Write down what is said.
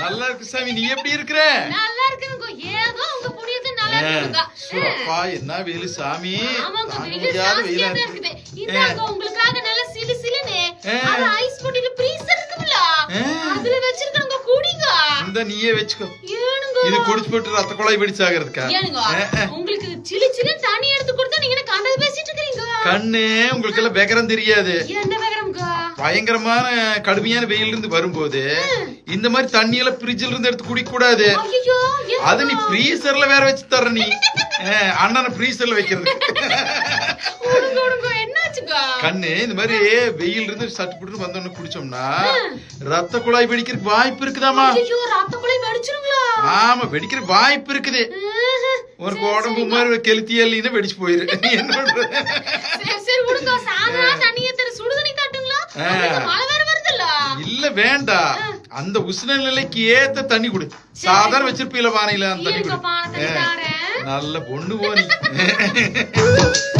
நல்லா இருக்கு சாமி நீ எப்படி இருக்கிற? நல்லா இருக்குங்க ஏதோ உங்க புண்ணியத்தை நல்லா இருக்குங்க அப்பா என்ன வெயில் சாமி? ஆமாங்க தாங்க வெயில் இருக்குது. இந்தாங்க உங்களுக்காக நல்ல சிலு சிலுன்னு. அது ஐஸ் பொட்டில ஃப்ரீசர் இருக்குல்ல ஆ. அதுல வச்சிருக்கணுங்க குடிங்க. இந்த நீயே வச்சுக்கோ. ஏனுங்க. இது குடிச்சு போட்டு ரத்த குழாய் வெடிச்சாகிறதுக்கா ஏனுங்க உங்களுக்கு சிலு சிலு தண்ணி எடுத்து கொடுத்தா நீங்க கண்டது பேசிட்டு இருக்கீங்க கண்ணு உங்களுக்கு எல்லாம் வெகரம் தெரியாது. என்ன பயங்கரமான கடுமையான வெயில் இருந்து வரும்போது இந்த மாதிரி தண்ணி எல்லாம் ஃப்ரிட்ஜ்ல இருந்து எடுத்து குடிக்க கூடாது அது நீ ஃப்ரீசர்ல வேற வச்சு தர்ற நீ. அண்ணனை ஃப்ரீசர்ல வைக்கிறது. கண்ணு இந்த மாதிரி வெயில் இருந்து சட்டு புட்டு வந்தோன்னு குடிச்சோம்னா ரத்த குழாய் வெடிக்கிறதுக்கு வாய்ப்பு இருக்குதாமா ரத்த குழாய் வெடிச்சிருங்களா? ஆமா வெடிக்கிறதுக்கு வாய்ப்பு இருக்குது. உனக்கு உடம்பு மாதிரி கெளுத்தி எல்லாம் வெடிச்சு போயிரு. என்ன பண்ற? இல்ல வேண்டாம் அந்த உஷ்ண நிலைக்கு ஏத்த தண்ணி குடு. சாதாரண வச்சிருப்பீல பானையில அந்த தண்ணி குடு. நல்ல பொண்ணு போனி